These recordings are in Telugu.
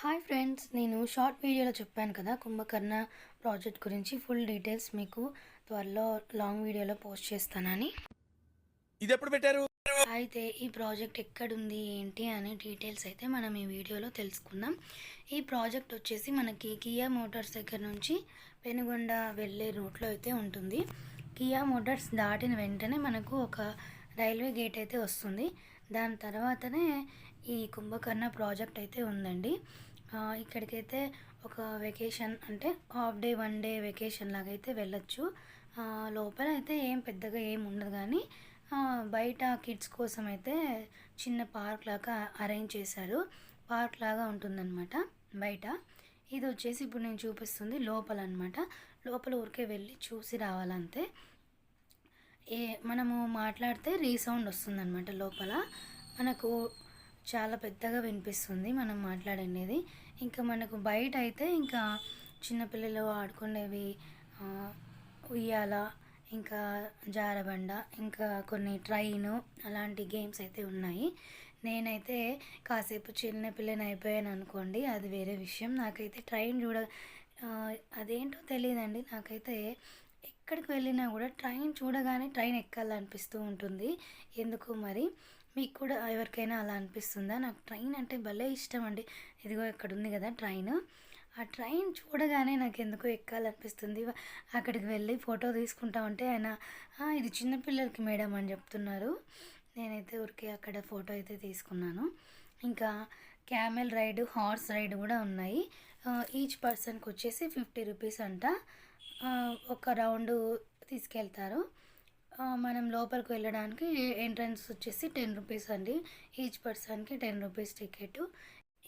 హాయ్ ఫ్రెండ్స్ నేను షార్ట్ వీడియోలో చెప్పాను కదా కుంభకర్ణ ప్రాజెక్ట్ గురించి. ఫుల్ డీటెయిల్స్ మీకు త్వరలో లాంగ్ వీడియోలో పోస్ట్ చేస్తానని. ఇది ఎప్పుడు పెట్టారు? అయితే ఈ ప్రాజెక్ట్ ఎక్కడుంది ఏంటి అనే డీటెయిల్స్ అయితే మనం ఈ వీడియోలో తెలుసుకుందాం. ఈ ప్రాజెక్ట్ వచ్చేసి మనకి కియా మోటార్స్ దగ్గర నుంచి పెనుగొండ వెళ్ళే రూట్లో అయితే ఉంటుంది. కియా మోటార్స్ దాటిన వెంటనే మనకు ఒక రైల్వే గేట్ అయితే వస్తుంది. దాని తర్వాతనే ఈ కుంభకర్ణ ప్రాజెక్ట్ అయితే ఉందండి. ఇక్కడికైతే ఒక వెకేషన్ అంటే half day one day vacation లాగా అయితే వెళ్ళొచ్చు లోపల అయితే ఏం పెద్దగా ఏం ఉండదు కానీ బయట కిడ్స్ కోసం అయితే చిన్న పార్క్ లాగా అరేంజ్ చేశారు. పార్క్ లాగా ఉంటుందన్నమాట బయట. ఇది వచ్చేసి ఇప్పుడు నేను చూపిస్తుంది లోపల అనమాట లోపల ఊరికే వెళ్ళి చూసి రావాలంతే. ఏ మనము మాట్లాడితే రీసౌండ్ వస్తుందన్నమాట లోపల. మనకు చాలా పెద్దగా వినిపిస్తుంది మనం మాట్లాడేది. ఇంకా మనకు బయట అయితే ఇంకా చిన్నపిల్లలు ఆడుకునేవి ఉయ్యాల ఇంకా జారబండ ఇంకా కొన్ని ట్రైన్ అలాంటి గేమ్స్ అయితే ఉన్నాయి. నేనైతే కాసేపు చిన్న పిల్లని అయిపోయాను అనుకోండి అది వేరే విషయం. నాకైతే ట్రైన్ చూడ అదేంటో తెలియదండి నాకైతే ఎక్కడికి వెళ్ళినా కూడా ట్రైన్ చూడగానే ట్రైన్ ఎక్కాలనిపిస్తూ ఉంటుంది. ఎందుకు మరి? మీకు కూడా ఎవరికైనా అలా అనిపిస్తుందా? నాకు ట్రైన్ అంటే భలే ఇష్టం అండి ఇదిగో ఇక్కడ ఉంది కదా ట్రైన్. ఆ ట్రైన్ చూడగానే నాకు ఎందుకో ఎక్కాలనిపిస్తుంది అక్కడికి వెళ్ళి ఫోటో తీసుకుంటామంటే ఆయన ఇది చిన్నపిల్లలకి మేడం అని చెప్తున్నారు. నేనైతే ఊరికే అక్కడ ఫోటో అయితే తీసుకున్నాను. ఇంకా క్యామెల్ రైడ్ హార్స్ రైడ్ కూడా ఉన్నాయి. ఈచ్ పర్సన్కి వచ్చేసి ఫిఫ్టీ రూపీస్ అంట. ఒక రౌండ్ తీసుకెళ్తారు. మనం లోపలికి వెళ్ళడానికి ఎంట్రన్స్ వచ్చేసి టెన్ రూపీస్ అండి. ఈచ్ పర్సన్కి టెన్ రూపీస్ టికెట్.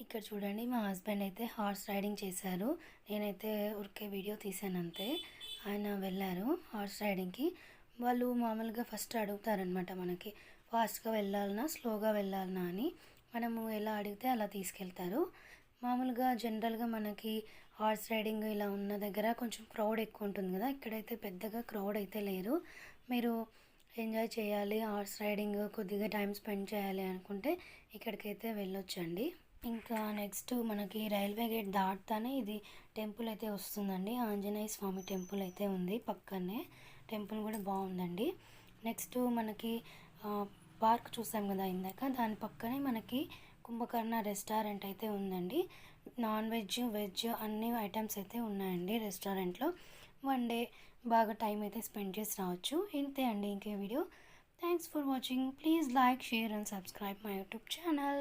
ఇక్కడ చూడండి మా హస్బెండ్ అయితే హార్స్ రైడింగ్ చేశారు. నేనైతే ఉరికే వీడియో తీశాను అంతే. ఆయన వెళ్ళారు హార్స్ రైడింగ్కి. వాళ్ళు మామూలుగా ఫస్ట్ అడుగుతారనమాట మనకి ఫాస్ట్గా వెళ్ళాలన్నా స్లోగా వెళ్ళాలన్నా అని. మనము ఎలా అడిగితే అలా తీసుకెళ్తారు. మామూలుగా జనరల్గా మనకి హార్స్ రైడింగ్ ఇలా ఉన్న దగ్గర కొంచెం క్రౌడ్ ఎక్కువ ఉంటుంది కదా ఇక్కడైతే పెద్దగా క్రౌడ్ అయితే లేరు మీరు ఎంజాయ్ చేయాలి హార్స్ రైడింగ్ కొద్దిగా టైం స్పెండ్ చేయాలి అనుకుంటే ఇక్కడికైతే వెళ్ళొచ్చండి. ఇంకా నెక్స్ట్ మనకి రైల్వే గేట్ దాటుతానే ఇది టెంపుల్ అయితే వస్తుందండి. ఆంజనేయ స్వామి టెంపుల్ అయితే ఉంది పక్కనే. టెంపుల్ కూడా బాగుందండి. నెక్స్ట్ మనకి పార్క్ చూసాం కదా ఇందాక దాని పక్కనే మనకి కుంభకర్ణ రెస్టారెంట్ అయితే ఉందండి. నాన్ వెజ్ వెజ్ అన్ని ఐటమ్స్ అయితే ఉన్నాయండి రెస్టారెంట్లో. వన్ డే బాగా టైం అయితే స్పెండ్ చేసి రావచ్చు. ఇంతే అండి ఇంకే video. Thanks for watching. Please like share and subscribe my YouTube channel.